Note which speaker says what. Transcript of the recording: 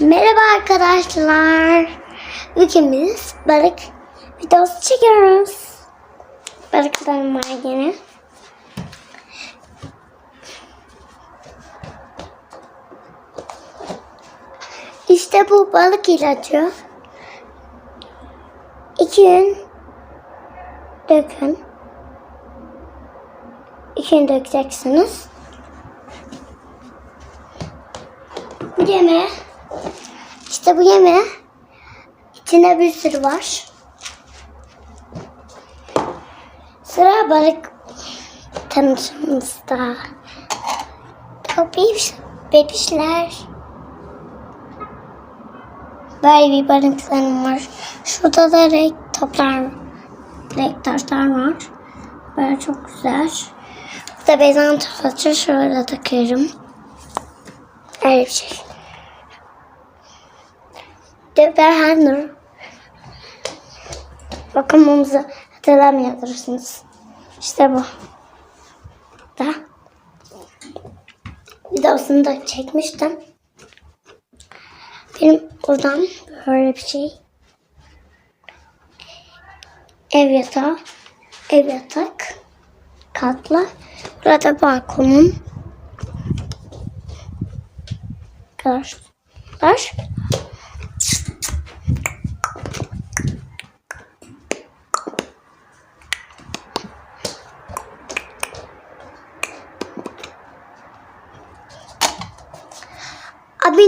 Speaker 1: Merhaba arkadaşlar. Biz balık videosu çekiyoruz. Balıklarım var yine. İşte bu balık ilacı. İki gün dökün. İki gün dökeceksiniz. Yemeğe işte bu yemeğe içinde bir sürü var. Sıra balık tanıtımımızda. Bebiş, bebişler. Böyle bir balıklarım var. Şurada da renk toplar, renk taşlar var. Böyle çok güzel. Burada bezan taşı şöyle takıyorum. Öyle bir şey. Deberhanır. Bakımımızı hatırlamıyorsunuz. İşte bu. Da. Videosunu da çekmiştim. Benim buradan böyle bir şey. Ev yatağı. Ev yatak. Katla. Burada balkonum. Arkadaşlar.